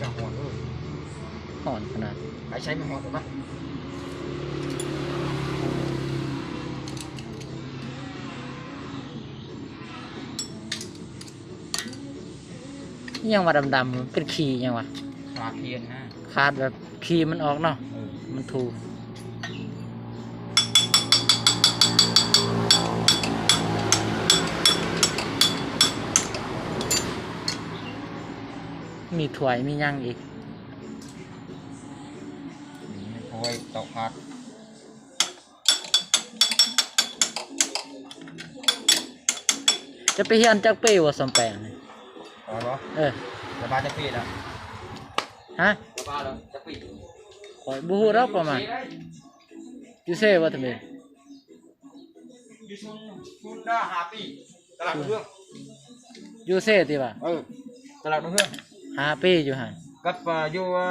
จะหอนเออหอนขนาดไปใช้ไม่หอนหรือเปล่ยังว่าดำๆเป็นขียังวะขาดเพียนฮะขาดแบบขีมันออกเนาะมันถูก มีถ้วยมีหยังอีกนี่โอ้ยตกพัดจะไปเฮียนจักปีว่าสมแปลงนี่เอาเหรอเออระบายจะปีแล้วฮะระบายแล้วจะปีขอยบูฮู้แล้วประมาณอยู่เซ่ว่าทำไมยูซุนซุนด้าหาปีตลาดเครื่องอยู่เซ่ติว่าเออตลาดเครื่อง หาปีอยู่หันกับอ่าอยู่อ่า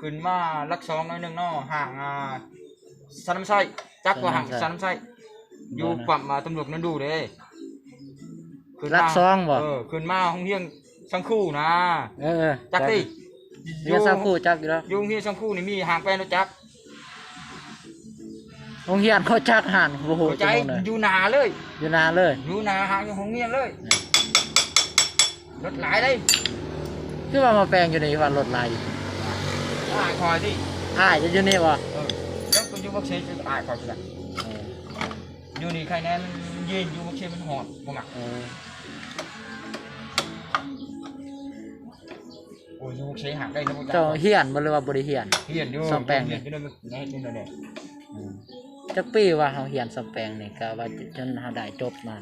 ขึ้นมาลักสองหน้อยหนึ่งเนาะห่างอ่าสันน้ำไส้จักว่าห่างสันน้ำไส้อยู่ปั๊มมาตำรวจนั่นดูเด้ขึ้นมารักซองบ่เออขึ้นมาห้องเฮียงสังคู่นะเออเออจักดิเรียนสักครู่จักอยู่แล้วอยุงเฮียงสังคู่นี่มีห่างไปนะจัก โรงเรียนเขาจักหันโอ้โหเข้าใจจังเลยอยู่หนาเลย อยู่นานเลย อยู่หนาห่างอยู่ห้องเฮียงเลย รถหลายเลย คือว่ามาแปลงอยู่ในวันรถลายอยู่อายคอยดิอ้ายจะอยู่นี่วะเออแล้วก็อยู่บักเชยจะอายคอยสิล่ะอยู่นี่ใครแน่นเย็นอยู่บักเชยมันหอดบ่มักเออโอ้ยอยู่บักเชยห่างได้นะบ่เจ้าเฮียนบ่เลยว่าบ่ได้เฮียน เฮียนอยู่ซ่อมแปลง เฮียนอยู่นั่นแน่นี่นั่นแน่จักปีว่าเฮาเฮียนสำแปลงนี่ก็ว่าจนเฮาได้จบมา